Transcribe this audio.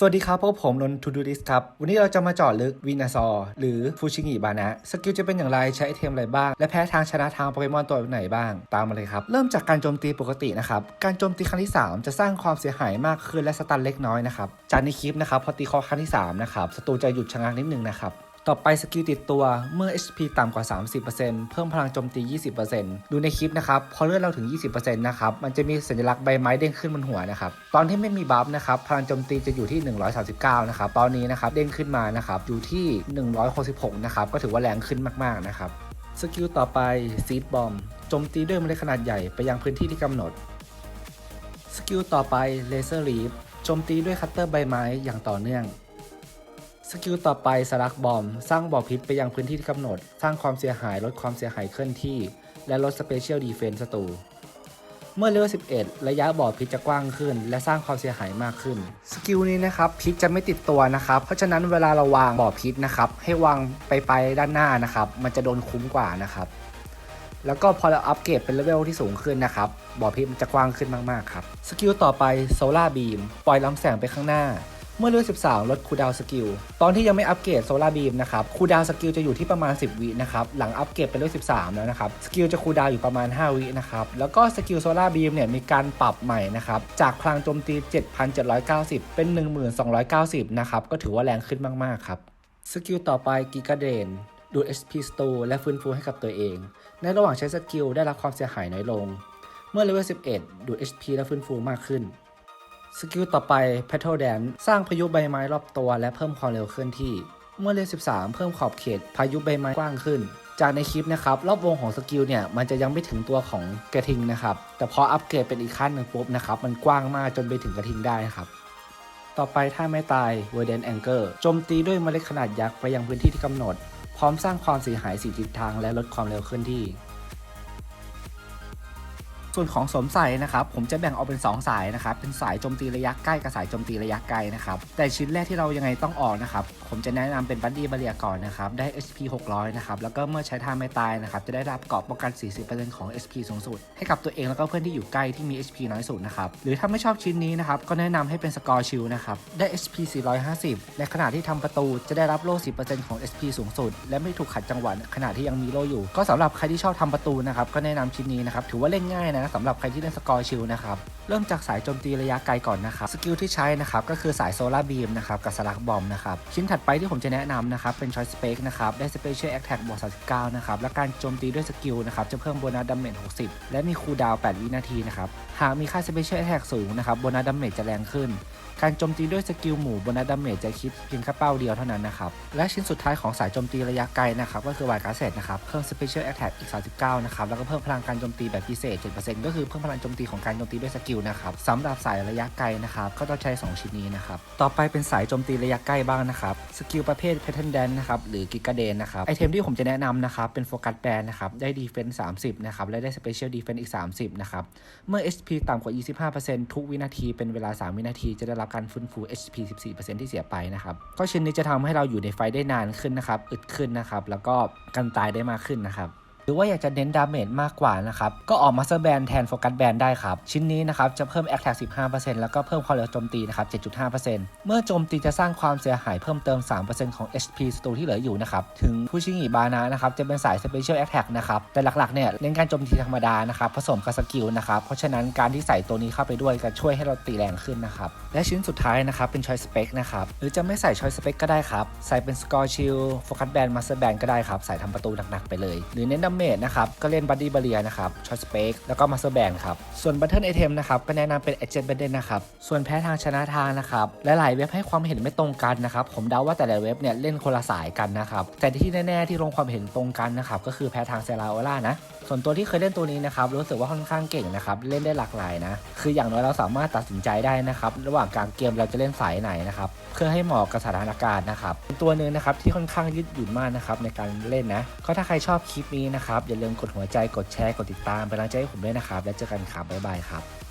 สวัสดีครับพวกผมนนทูดูดิสครับ วันนี้เราจะมาเจาะลึกวินาซอร์หรือฟูชิงิบานะ สกิลจะเป็นอย่างไรใช้ไอเทมอะไรบ้าง และแพ้ทางชนะทางโปเกมอนตัวไหนบ้าง ตามมาเลยครับ เริ่มจากการโจมตีปกตินะครับ การโจมตีครั้งที่ 3 จะสร้างความเสียหายมากขึ้นและสตันเล็กน้อยนะครับจากในคลิปนะครับพอตีคอครั้งที่3นะครับศัตรูจะหยุดชะงักนิดนึงนะครับ ต่อไปสกิลติดตัวเมื่อ HP ต่ำกว่า 30%เพิ่มพลังโจมตี 20%ดูในคลิปนะครับพอเลือดเราถึง 20%นะครับมันจะมีสัญลักษณ์ใบไม้เด้งขึ้นบนหัวนะครับตอนที่ไม่มีบัฟนะครับพลังโจมตีจะอยู่ที่ 139 นะครับตอนนี้นะครับเด้งขึ้นมานะครับอยู่ที่ 166 นะครับก็ถือว่าแรงขึ้นมากๆนะครับสกิลต่อไปซีดบอมโจมตีด้วยเมล็ดขนาดใหญ่ไปยังพื้นที่ที่กำหนดสกิลต่อไปเลเซอร์ลีฟโจมตีด้วยคัตเตอร์ใบไม้อย่างต่อเนื่อง สกิลต่อไปสลักบอม สร้างบ่อพิษไปยังพื้นที่ที่กำหนด สร้างความเสียหายลดความเสียหายเคลื่อนที่ และลดสเปเชียลดีเฟนส์ศัตรูเมื่อเลเวล11 ระยะบ่อพิษจะกว้างขึ้น และสร้างความเสียหายมากขึ้น สกิลนี้นะครับพิษจะไม่ติดตัวนะครับ เพราะฉะนั้นเวลาเราวางบ่อพิษนะครับให้วางไปไปด้านหน้านะครับ มันจะโดนคุ้มกว่านะครับ แล้วก็พอเราอัปเกรดเป็นเลเวลที่สูงขึ้นนะครับบ่อพิษมันจะกว้างขึ้นมากๆครับ สกิลต่อไปโซลาร์บีมปล่อยลำแสงไปข้างหน้า เมื่อเลเวล13 ลดคูดาวสกิล ตอนที่ยังไม่อัปเกรดโซลาร์บีมนะครับคูดาวสกิลจะอยู่ที่ประมาณ 10 วินะครับ หลังอัปเกรดเป็นเลเวล13 แล้วนะครับ สกิลจะคูดาวอยู่ประมาณ 5 วินะครับ แล้วก็สกิลโซลาร์บีมเนี่ยมีการปรับใหม่นะครับ จากพลังโจมตี 7,790 เป็น 1,290 นะครับ ก็ถือว่าแรงขึ้นมาก ๆ ครับ สกิลต่อไปกิกาเดนดูด SP Store และฟื้นฟูให้กับตัวเอง ในระหว่างใช้สกิลได้รับความเสียหายน้อยลง เมื่อเลเวล11 ดูด HP และฟื้นฟูมากขึ้น สกิลต่อไป p e t a l Dance สร้างพายุใบไม้รอบตัวและเพิ่มความเร็วเคลื่อนที่ เมื่อเลเวล13 เพิ่มขอบเขตพายุใบไม้กว้างขึ้น จากในคลิปนะครับรอบวงของสกิลเนี่ยมันจะยังไม่ถึงตัวของกระทิงนะครับ แต่พออัปเกรดเป็นอีกขั้นหนึ่งปุ๊บนะครับมันกว้างมากจนไปถึงกระทิงได้ครับต่อไปถ้าไม่ตาย v e r d e n Anchor โจมตีด้วยเมล็ดขนาดยักษ์ไปยังพื้นที่ที่กำหนด พร้อมสร้างความเสียหายสีทิศทางและลดความเร็วเคลื่อนที่ ส่วนของสวมใส่นะครับผมจะแบ่งออกเป็น 2 สายนะครับเป็นสายโจมตีระยะใกล้กับสายโจมตีระยะไกลนะครับแต่ชิ้นแรกที่เรายังไงต้องออกนะครับผมจะแนะนำเป็นบัดดี้บาเรียก่อนนะครับได้ HP 600นะครับแล้วก็เมื่อใช้ท่าไม่ตายนะครับจะได้รับเกราะป้องกัน 40%ของ HP สูงสุด ให้กับตัวเองแล้วก็เพื่อนที่อยู่ใกล้ที่มี HP น้อยสุดนะครับหรือถ้าไม่ชอบชิ้นนี้นะครับก็แนะนำให้เป็นสกอร์ชิลนะครับได้ HP 450 ในขณะที่ทำประตูจะได้รับโล่ 10%ของ SP สูงสุด และไม่ถูกขัดจังหวะขณะที่ยังมีโล่อยู่ ก็สำหรับใครที่ชอบทำประตูนะครับก็แนะนำชิ้นนี้นะครับถือว่าเล่นง่ายนะสำหรับใครที่เล่นสกอร์ชิลนะครับ เริ่มจากสายโจมตีระยะไกลก่อนนะครับ สกิลที่ใช้นะครับก็คือสายโซลาร์บีมนะครับกับสลักบอมนะครับ ชิ้นถัดไปที่ผมจะแนะนำนะครับเป็นชอยสเปกนะครับได้สเปเชียลแอคแท็กบวก39นะครับและการโจมตีด้วยสกิลนะครับจะเพิ่มโบนัสดัมเมจ60 และมีคูลดาวน์8วินาทีนะครับหากมีค่าสเปเชียลแอคแท็กสูงนะครับโบนัสดัมเมจจะแรงขึ้นการโจมตีด้วยสกิลหมู่โบนัสดัมเมจจะคิดเพียงแค่เป้าเดียวเท่านั้นนะครับ และชิ้นสุดท้ายของสายโจมตีระยะไกลนะครับ ก็คือวายการเซตนะครับ เพิ่ม Special Attack อีก 39 นะครับ แล้วก็เพิ่มพลังการโจมตีแบบพิเศษ 7%ก็คือเพิ่มพลังโจมตีของการโจมตีด้วยสกิลนะครับสำหรับสายระยะไกลนะครับก็ต้องใช้ 2 ชิ้นนี้นะครับต่อไปเป็นสายโจมตีระยะใกล้บ้างนะครับสกิลประเภท Pattern Dance นะครับหรือกิกาเดนนะครับไอเทมที่ผมจะแนะนำนะครับเป็นโฟกัสแบนนะครับได้ Defense 30นะครับและได้ Special Defense อีก 30นะครับเมื่อ HP ต่ำกว่า 25%ทุกวินาทีเป็นเวลา 3 วินาทีจะได้รับการฟื้นฟู HP 14%ที่เสียไปนะครับก็ชิ้นนี้จะทำให้เราอยู่ในไฟได้นานขึ้นนะครับอึดขึ้นนะครับแล้วก็กันตายได้มากขึ้นนะครับ รือว่าอยากจะเน้นดาเมจมากกว่านะครับ ก็ออกมาสเตอร์แบนแทนโฟกัสแบนได้ครับ ชิ้นนี้นะครับจะเพิ่มแอคแท็ก15%แล้วก็เพิ่มความเร็วโจมตีนะครับ 7.5%เมื่อโจมตีจะสร้างความเสียหายเพิ่มเติม 3%ของ HP ศัตรูที่เหลืออยู่นะครับ ถึงผู้ชิงิบานะนะครับจะเป็นสาย Special Attack นะครับ แต่หลักๆเนี่ยเน้นการโจมตีธรรมดานะครับผสมกับสกิลนะครับ เพราะฉะนั้นการที่ใส่ตัวนี้เข้าไปด้วยจะช่วยให้เราตีแรงขึ้นนะครับ และชิ้นสุดท้ายนะครับเป็น Choice Spec นะครับ หรือจะไม่ใส่ Choice Spec ก็ได้ครับ ใส่เป็น Score Shield Focus Band Master Band ก็ได้ครับ ใส่ทำประตูหนักๆไปเลย หรือเน้นดาเมจนะครับก็เล่น Body Barrier นะครับ Choice Spec แล้วก็ Master Band ครับ ส่วน Battle Item นะครับก็แนะนำเป็น Agent Band นนะครับ ส่วนแพ้ทางชนะทางนะครับลหลายๆเว็บให้ความเห็นไม่ตรงกันนะครับ ผมเดาว่าแต่ละเว็บเนี่ยเล่นคนละสายกันนะครับ แต่ที่แน่ๆที่ลงความเห็นตรงกันนะครับ ก็คือแพ้ทางเซราโอล่านะ ส่วนตัวที่เคยเล่นตัวนี้นะครับ รู้สึกว่าค่อนข้างเก่งนะครับ เล่นได้หลากหลายนะ คืออย่างน้อยเราสามารถตัดสินใจได้นะครับ ระหว่างกลางเกมเราจะเล่นสายไหนนะครับ เพื่อให้เหมาะกับสถานการณ์นะครับ เป็นตัวหนึ่งนะครับที่ค่อนข้างยืดหยุ่นมากนะครับในการเล่นนะ ก็ถ้าใครชอบคลิปนี้นะครับ อย่าลืมกดหัวใจกดแชร์กดติดตามเป็นกำลังใจให้ผมด้วยนะครับ แล้วเจอกันครับบ๊ายบายครับ